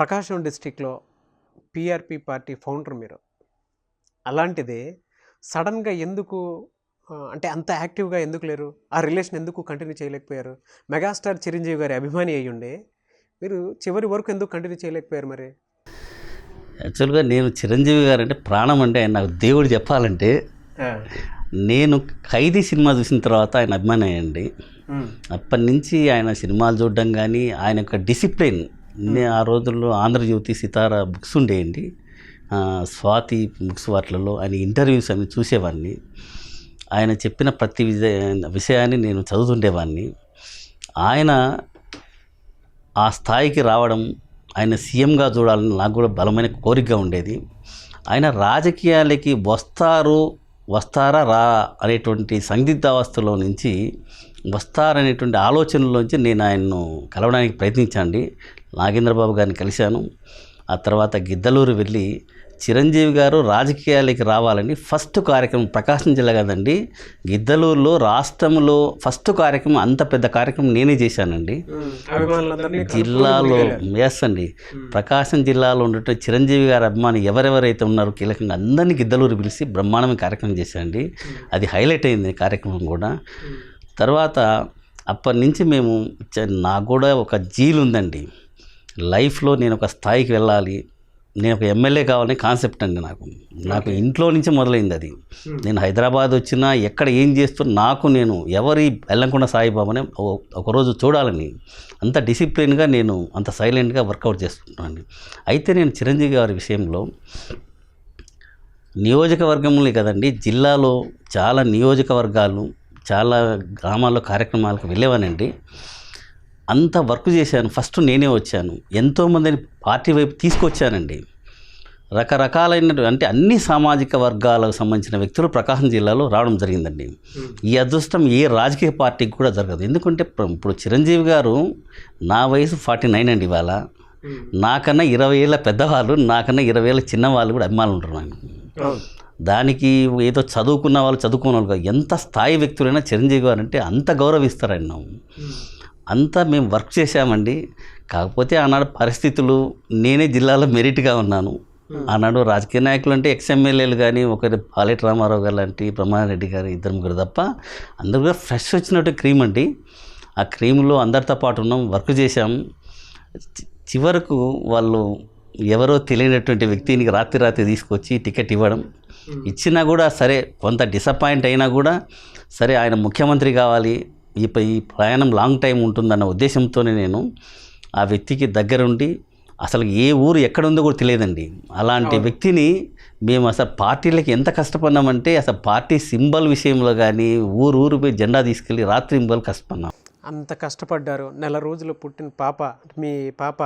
ప్రకాశం డిస్టిక్లో PRP party founder మీరు. అలాంటిది సడన్గా ఎందుకు అంటే అంత యాక్టివ్గా ఎందుకు లేరు? ఆ రిలేషన్ ఎందుకు కంటిన్యూ చేయలేకపోయారు? మెగాస్టార్ చిరంజీవి గారి అభిమాని అయ్యి ఉండే మీరు చివరి వరకు ఎందుకు కంటిన్యూ చేయలేకపోయారు మరి? యాక్చువల్గా నేను చిరంజీవి గారు అంటే ప్రాణం అంటే ఆయన నాకు దేవుడు చెప్పాలంటే నేను ఖైదీ సినిమా చూసిన తర్వాత ఆయన అభిమాని అయ్యండి. అప్పటి నుంచి ఆయన సినిమాలు చూడడం కానీ ఆయన యొక్క డిసిప్లిన్ నేను ఆ రోజుల్లో ఆంధ్రజ్యోతి సితార బుక్స్ ఉండేయండి. స్వాతి బుక్స్ వాటిలలో ఆయన ఇంటర్వ్యూస్ అన్ని చూసేవాడిని. ఆయన చెప్పిన ప్రతి విజయ విషయాన్ని నేను చదువుతుండేవాడిని. ఆయన ఆ స్థాయికి రావడం ఆయన సీఎంగా చూడాలని నాకు కూడా బలమైన కోరికగా ఉండేది. ఆయన రాజకీయాలకి వస్తారు వస్తారా రా అనేటువంటి సందిగ్ధావస్థలో నుంచి వస్తారనేటువంటి ఆలోచనలోంచి నేను ఆయన్ను కలవడానికి ప్రయత్నించండి నాగేంద్రబాబు గారిని కలిశాను. ఆ తర్వాత గిద్దలూరు వెళ్ళి చిరంజీవి గారు రాజకీయాలకి రావాలని ఫస్ట్ కార్యక్రమం ప్రకాశం జిల్లా కదండి గిద్దలూరులో రాష్ట్రంలో ఫస్ట్ కార్యక్రమం అంత పెద్ద కార్యక్రమం నేనే చేశానండి. జిల్లాలో ఎస్ అండి. ప్రకాశం జిల్లాలో ఉన్నట్టు చిరంజీవి గారి అభిమాని ఎవరెవరైతే ఉన్నారో కీలకంగా అందరినీ గిద్దలూరు పిలిచి బ్రహ్మాండమైన కార్యక్రమం చేశాండి అది హైలైట్ అయింది కార్యక్రమం కూడా. తర్వాత అప్పటి నుంచి మేము నాకు కూడా ఒక జీల్ ఉందండి. లైఫ్లో నేను ఒక స్థాయికి వెళ్ళాలి నేను ఒక ఎమ్మెల్యే కావాలని కాన్సెప్ట్ అండి నాకు. నాకు ఇంట్లో నుంచి మొదలైంది అది. నేను హైదరాబాద్ వచ్చినా ఎక్కడ ఏం చేస్తున్నా నాకు నేను ఎవరి బెల్లంకొండ సాయిబాబానే ఒకరోజు చూడాలని అంత డిసిప్లిన్గా నేను అంత సైలెంట్గా వర్కౌట్ చేస్తుంటాను అయితే నేను చిరంజీవి గారి విషయంలో నియోజకవర్గంలో కదండి జిల్లాలో చాలా నియోజకవర్గాలు చాలా గ్రామాల్లో కార్యక్రమాలకు వెళ్ళేవానండి. అంత వర్క్ చేశాను. ఫస్ట్ నేనే వచ్చాను. ఎంతోమందిని పార్టీ వైపు తీసుకొచ్చానండి. రకరకాలైన అంటే అన్ని సామాజిక వర్గాలకు సంబంధించిన వ్యక్తులు ప్రకాశం జిల్లాలో రావడం జరిగిందండి. ఈ అదృష్టం ఏ రాజకీయ పార్టీకి కూడా జరగదు. ఎందుకంటే ఇప్పుడు చిరంజీవి గారు నా వయసు ఫార్టీ నైన్ అండి ఇవాళ. నాకన్నా ఇరవై ఏళ్ళ పెద్దవాళ్ళు నాకన్నా ఇరవై ఏళ్ళ చిన్నవాళ్ళు కూడా అభిమానులు ఉంటున్నాను దానికి ఏదో చదువుకున్న వాళ్ళు చదువుకున్న వాళ్ళు. ఎంత స్థాయి వ్యక్తులైనా చిరంజీవి గారు అంటే అంత గౌరవిస్తారండి ನಾವು అంతా మేము వర్క్ చేశామండి. కాకపోతే ఆనాడు పరిస్థితులు నేనే జిల్లాలో మెరిట్గా ఉన్నాను. ఆనాడు రాజకీయ నాయకులు అంటే ఎక్స్ఎమ్మెల్యేలు కానీ ఒకరి పాలెటి రామారావు గారు లాంటి బ్రహ్మారెడ్డి గారు ఇద్దరు ముగ్గురు తప్ప అందరూ కూడా ఫ్రెష్ వచ్చినట్టు క్రీమ్ అండి. ఆ క్రీమ్లో అందరితో పాటు ఉన్నాం వర్క్ చేశాం. చివరకు వాళ్ళు ఎవరో తెలియనటువంటి వ్యక్తిని రాత్రి రాత్రి తీసుకొచ్చి టికెట్ ఇవ్వడం. ఇచ్చినా కూడా సరే కొంత డిసప్పాయింట్ అయినా కూడా సరే ఆయన ముఖ్యమంత్రి కావాలి. ఈ ప- ఈ ప్రయాణం లాంగ్ టైం ఉంటుందన్న ఉద్దేశంతోనే నేను ఆ వ్యక్తికి దగ్గరుండి అసలు ఏ ఊరు ఎక్కడ ఉందో కూడా తెలియదండి. అలాంటి వ్యక్తిని మేము అసలు పార్టీలకి ఎంత కష్టపడినామంటే అసలు పార్టీ సింబల్ విషయంలో కానీ ఊరు ఊరు పోయి జెండా తీసుకెళ్ళి రాత్రి సింబల్ కష్టపడినాం అంత కష్టపడ్డారు. నెల రోజులు పుట్టిన పాప మీ పాప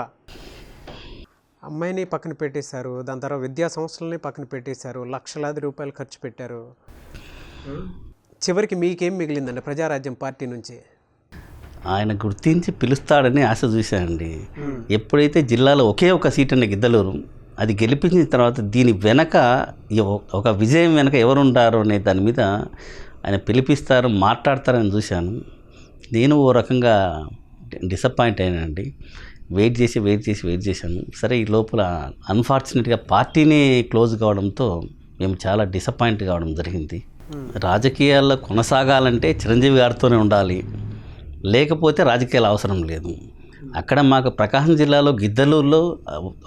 అమ్మాయిని పక్కన పెట్టేశారు. దాని తర్వాత విద్యా సంస్థలని పక్కన పెట్టేశారు. లక్షలాది రూపాయలు ఖర్చు పెట్టారు. చివరికి మీకేం మిగిలిందండి ప్రజారాజ్యం పార్టీ నుంచి? ఆయన గుర్తించి పిలుస్తాడని ఆశ చూశానండి. ఎప్పుడైతే జిల్లాలో ఒకే ఒక సీట్ అనే గిద్దలూరు అది గెలిపించిన తర్వాత దీని వెనక ఒక విజయం వెనక ఎవరు ఉంటారు అనే దాని మీద ఆయన పిలిపిస్తారు మాట్లాడతారని చూశాను. నేను ఓ రకంగా డిసప్పాయింట్ అయినండి వెయిట్ చేసి వెయిట్ చేసి వెయిట్ చేశాను. సరే ఈ లోపల అన్ఫార్చునేట్గా పార్టీని క్లోజ్ కావడంతో మేము చాలా డిసప్పాయింట్ కావడం జరిగింది. రాజకీయాల్లో కొనసాగాలంటే చిరంజీవి గారితోనే ఉండాలి. లేకపోతే రాజకీయాలు అవసరం లేదు. అక్కడ మాకు ప్రకాశం జిల్లాలో గిద్దలూరులో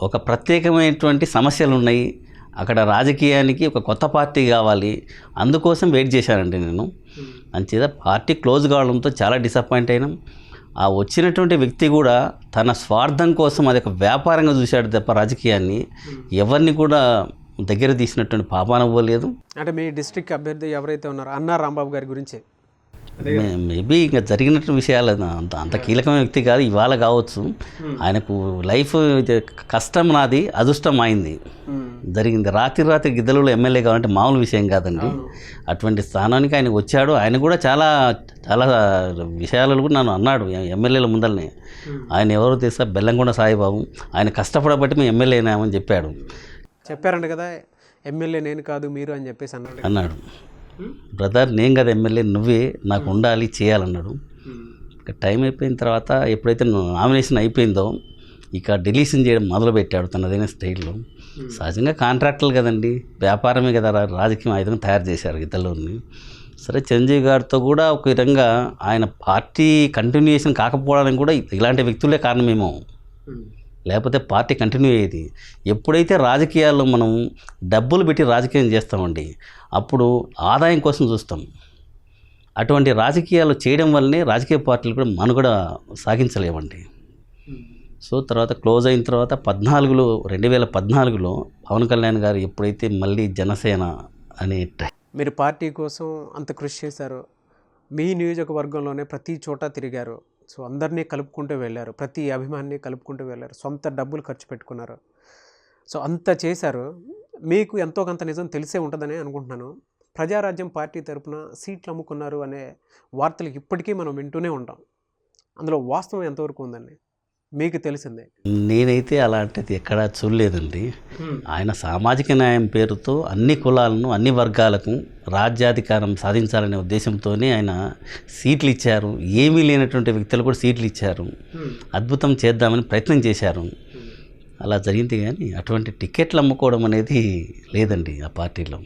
ఒక ప్రత్యేకమైనటువంటి సమస్యలు ఉన్నాయి అక్కడ రాజకీయానికి ఒక కొత్త పార్టీ కావాలి. అందుకోసం వెయిట్ చేశానండి నేను. అంచేత పార్టీ క్లోజ్ కావడంతో చాలా డిసప్పాయింట్ అయినాం. ఆ వచ్చినటువంటి వ్యక్తి కూడా తన స్వార్థం కోసం అది ఒక వ్యాపారంగా చూశాడు తప్ప రాజకీయాన్ని. ఎవరిని కూడా దగ్గర తీసినటువంటి పాపాన పోలేదు అంటే మీ డిస్ట్రిక్ట్ అభ్యర్థి ఎవరైతే ఉన్నారో అన్నా రాంబాబు గారి గురించి. మేబీ ఇంకా జరిగినట్టు విషయాలు అంత అంత కీలకమైన వ్యక్తి కాదు ఇవాళ కావచ్చు. ఆయనకు లైఫ్ కష్టం నాది అదృష్టం అయింది జరిగింది. రాత్రి రాత్రి గిద్దలలో ఎమ్మెల్యే కావాలంటే మామూలు విషయం కాదండి. అటువంటి స్థానానికి ఆయన వచ్చాడు. ఆయన కూడా చాలా చాలా విషయాలలో కూడా నన్ను అన్నాడు ఎమ్మెల్యేల ముందరనే ఆయన ఎవరో తెలుసా? బెల్లంకొండ సాయిబాబు. ఆయన కష్టపడబట్టి మేము ఎమ్మెల్యే అయినామని చెప్పాడు. చెప్పారంట కదా ఎమ్మెల్యే నేను కాదు మీరు అని చెప్పేసి అన్నాడు. అన్నాడు. బ్రదర్ నేను కదా ఎమ్మెల్యే నువ్వే నాకు ఉండాలి చేయాలన్నాడు. ఇక టైం అయిపోయిన తర్వాత ఎప్పుడైతే నామినేషన్ అయిపోయిందో ఇక డిలీషన్ చేయడం మొదలుపెట్టాడు తనదైన స్టైల్లో. సహజంగా కాంట్రాక్టర్లు కదండి వ్యాపారమే కదా రాజకీయం ఆయుధంగా తయారు చేశారు ఇద్దరుని సరే చిరంజీవి గారితో కూడా ఒక విధంగా ఆయన పార్టీ కంటిన్యూషన్ కాకపోవడానికి కూడా ఇలాంటి వ్యక్తులే కారణమేమో. లేకపోతే పార్టీ కంటిన్యూ అయ్యేది. ఎప్పుడైతే రాజకీయాల్లో మనం డబ్బులు పెట్టి రాజకీయం చేస్తామండి అప్పుడు ఆదాయం కోసం చూస్తాం. అటువంటి రాజకీయాలు చేయడం వల్లనే రాజకీయ పార్టీలు కూడా మనుగడ సాగించలేమండి సో తర్వాత క్లోజ్ అయిన తర్వాత పద్నాలుగులో రెండు వేల పద్నాలుగులో పవన్ కళ్యాణ్ గారు ఎప్పుడైతే మళ్ళీ జనసేన అనే ట్రై- మీరు పార్టీ కోసం అంత కృషి చేశారు. మీ నియోజకవర్గంలోనే ప్రతి చోట తిరిగారు. సో అందరినీ కలుపుకుంటూ వెళ్ళారు. ప్రతి అభిమాన్ని కలుపుకుంటూ వెళ్ళారు. సొంత డబ్బులు ఖర్చు పెట్టుకున్నారు. సో అంత చేశారు. మీకు ఎంతో కొంత నిజం తెలిసే ఉంటుందని అనుకుంటున్నాను. ప్రజారాజ్యం పార్టీ తరపున సీట్లు అమ్ముకున్నారు అనే వార్తలు ఇప్పటికీ మనం వింటూనే ఉంటాం. అందులో వాస్తవం ఎంతవరకు ఉందండి? మీకు తెలిసిందే. నేనైతే అలాంటిది ఎక్కడా చూడలేదండి. ఆయన సామాజిక న్యాయం పేరుతో అన్ని కులాలను అన్ని వర్గాలకు రాజ్యాధికారం సాధించాలనే ఉద్దేశంతోనే ఆయన సీట్లు ఇచ్చారు ఏమీ లేనటువంటి వ్యక్తులు కూడా సీట్లు ఇచ్చారు అద్భుతం చేద్దామని ప్రయత్నం చేశారు. అలా జరిగింది కానీ అటువంటి టికెట్లు అమ్ముకోవడం అనేది లేదండి ఆ పార్టీలో.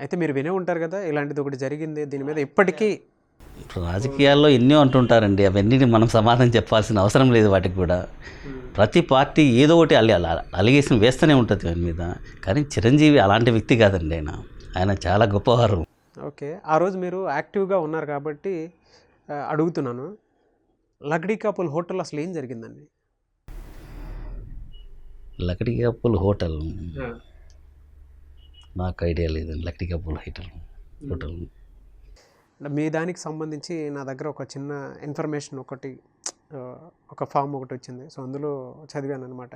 అయితే మీరు వినే ఉంటారు కదా ఇలాంటిది ఒకటి జరిగింది. దీని మీద ఇప్పటికీ రాజకీయాల్లో ఎన్నో అంటుంటారండి అవన్నీ మనం సమాధానం చెప్పాల్సిన అవసరం లేదు వాటికి కూడా. ప్రతి పార్టీ ఏదో ఒకటి అలి అలిగేషన్ వేస్తూనే ఉంటుంది దాని మీద. కానీ చిరంజీవి అలాంటి వ్యక్తి కాదండి ఆయన. ఆయన చాలా గొప్పవారు. ఓకే. ఆ రోజు మీరు యాక్టివ్గా ఉన్నారు కాబట్టి అడుగుతున్నాను. లక్డీ కాపుల్ హోటల్ అసలు ఏం జరిగిందండి? Lakdikapul hotel? నాకు ఐడియా లేదండి లకడి కప్పుల్ హోటల్ హోటల్. మీ దానికి సంబంధించి నా దగ్గర ఒక చిన్న ఇన్ఫర్మేషన్ ఒకటి ఒక ఫామ్ ఒకటి వచ్చింది. సో అందులో చదివాను అనమాట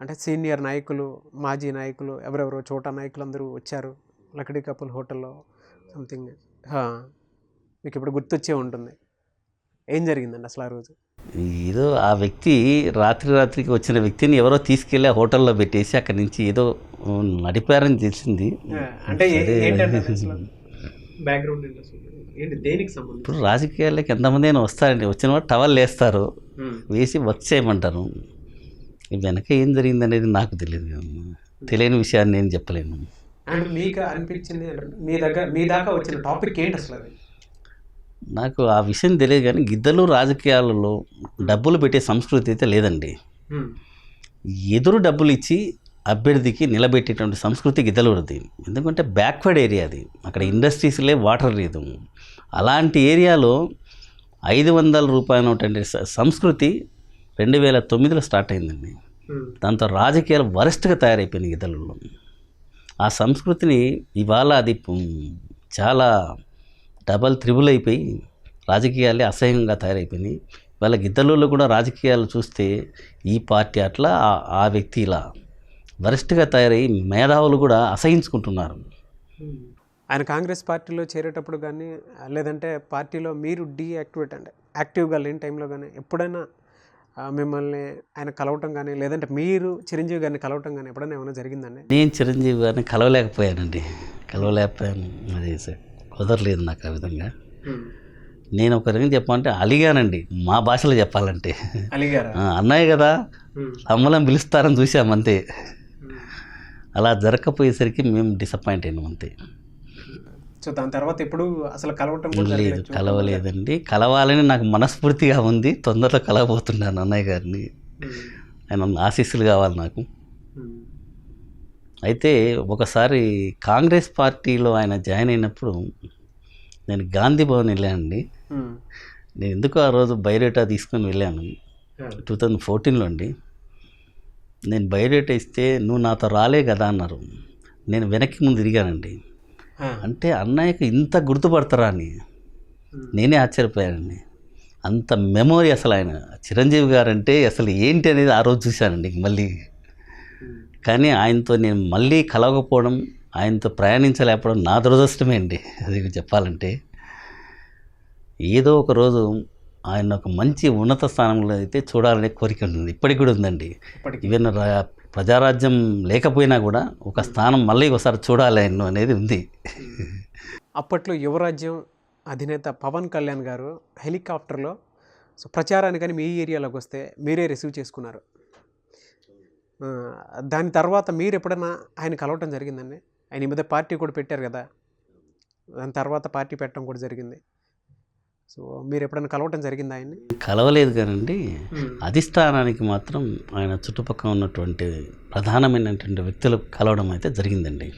అంటే సీనియర్ నాయకులు మాజీ నాయకులు ఎవరెవరో చోటా నాయకులు అందరూ వచ్చారు. లకడీ కపుల్ హోటల్లో సంథింగ్. మీకు ఇప్పుడు గుర్తొచ్చే ఉంటుంది. ఏం జరిగిందండి అసలు ఆ రోజు? ఏదో ఆ వ్యక్తి రాత్రి రాత్రికి వచ్చిన వ్యక్తిని ఎవరో తీసుకెళ్ళి హోటల్లో పెట్టేసి అక్కడి నుంచి ఏదో నడిపారని తెలిసింది. అంటే బ్యాక్గ్రౌండ్ ఏంటి దేనికి సంబంధించి? ఇప్పుడు రాజకీయాల్లోకి ఎంతమంది అయినా వస్తారండి. వచ్చిన వాడు టవల్ వేస్తారు వేసి వర్క్ చేయమంటారు వెనక ఏం జరిగింది అనేది నాకు తెలియదు తెలియని విషయాన్ని నేను చెప్పలేను. అండ్ మీకు అనిపించింది మీ దగ్గర మీ దాకా వచ్చిన టాపిక్ ఏంటి అసలు అది? నాకు ఆ విషయం తెలియదు కానీ గిద్దలు రాజకీయాలలో డబ్బులు పెట్టే సంస్కృతి అయితే లేదండి. ఎదురు డబ్బులు ఇచ్చి అభ్యర్థికి నిలబెట్టేటువంటి సంస్కృతి గిద్దలూరుది. ఎందుకంటే బ్యాక్వర్డ్ ఏరియా అది. అక్కడ ఇండస్ట్రీస్లే వాటర్ లేదు. అలాంటి ఏరియాలో ఐదు వందల రూపాయల సంస్కృతి రెండు వేల తొమ్మిదిలో స్టార్ట్ అయిందండి. దాంతో రాజకీయాలు వరస్ట్గా తయారైపోయినాయి గిద్దలలో ఆ సంస్కృతిని ఇవాళ అది చాలా డబల్ త్రిబుల్ అయిపోయి రాజకీయాలే అసహ్యంగా తయారైపోయినాయి. వాళ్ళ గిద్దలలో కూడా రాజకీయాలు చూస్తే ఈ పార్టీ అట్లా ఆ- ఆ వ్యక్తి ఇలా వరస్ట్గా తయారై మేధావులు కూడా అసహించుకుంటున్నారు. ఆయన కాంగ్రెస్ పార్టీలో చేరేటప్పుడు కానీ లేదంటే పార్టీలో మీరు డీయాక్టివేట్ అంటే యాక్టివ్గా లేని టైంలో కానీ ఎప్పుడైనా మిమ్మల్ని ఆయన కలవటం కానీ లేదంటే మీరు చిరంజీవి గారిని కలవటం కానీ ఎప్పుడైనా ఏమైనా జరిగిందండి? నేను చిరంజీవి గారిని కలవలేకపోయానండి. కలవలేకపోయాను. అది కుదరలేదు నాకు ఆ విధంగా. నేను ఒక రకంగా చెప్పాలంటే అలిగానండి. మా భాషలో చెప్పాలంటే. అన్నయ్య కదా. అమ్మలం పిలుస్తారని చూసామంతే అలా జరగకపోయేసరికి మేము డిసప్పాయింట్ అయినాం అంతే సో దాని తర్వాత ఎప్పుడు అసలు కలవటం లేదు. కలవలేదండి కలవాలని నాకు మనస్ఫూర్తిగా ఉంది తొందరలో కలవబోతున్నాను అన్నయ్య గారిని. ఆయన ఆశీస్సులు కావాలి నాకు. అయితే ఒకసారి కాంగ్రెస్ పార్టీలో ఆయన జాయిన్ అయినప్పుడు నేను గాంధీ భవన్ వెళ్ళానండి. నేను ఎందుకు ఆ రోజు బయోడేటా తీసుకొని వెళ్ళాను టూ థౌజండ్ ఫోర్టీన్లో అండి నేను బయోడేటా ఇస్తే నువ్వు నాతో రాలే కదా అన్నారు. నేను వెనక్కి ముందు తిరిగానండి. అంటే అన్నయ్యకి ఇంత గుర్తుపడతారా అని. నేనే ఆశ్చర్యపోయానండి. అంత మెమొరీ అసలు ఆయన. చిరంజీవి గారు అంటే అసలు ఏంటి అనేది ఆ రోజు చూశానండి మళ్ళీ. కానీ ఆయనతో నేను మళ్ళీ కలవకపోవడం ఆయనతో ప్రయాణించలేకపోవడం నా దురదృష్టమే అండి. అది చెప్పాలంటే. ఏదో ఒక రోజు ఆయన ఒక మంచి ఉన్నత స్థానంలో అయితే చూడాలనే కోరిక ఉంటుంది. ఇప్పటికి కూడా ఉందండి. ఇప్పటికి. ఈవెన్ ప్రజారాజ్యం లేకపోయినా కూడా ఒక స్థానం మళ్ళీ ఒకసారి చూడాలి ఆయన అనేది ఉంది. అప్పట్లో యువరాజ్యం అధినేత పవన్ కళ్యాణ్ గారు హెలికాప్టర్లో సో ప్రచారానికని మీ ఏరియాలోకి వస్తే మీరే రిసీవ్ చేసుకున్నారు. దాని తర్వాత మీరు ఎప్పుడైనా ఆయన కలవటం జరిగిందండి? ఆయన ఈ మధ్య పార్టీ కూడా పెట్టారు కదా? దాని తర్వాత పార్టీ పెట్టడం కూడా జరిగింది. సో మీరు ఎప్పుడైనా కలవటం జరిగిందా ఆయన్ని? కలవలేదు కానండి. అధిష్టానానికి మాత్రం ఆయన చుట్టుపక్కల ఉన్నటువంటి ప్రధానమైనటువంటి వ్యక్తులు కలవడం అయితే జరిగిందండి.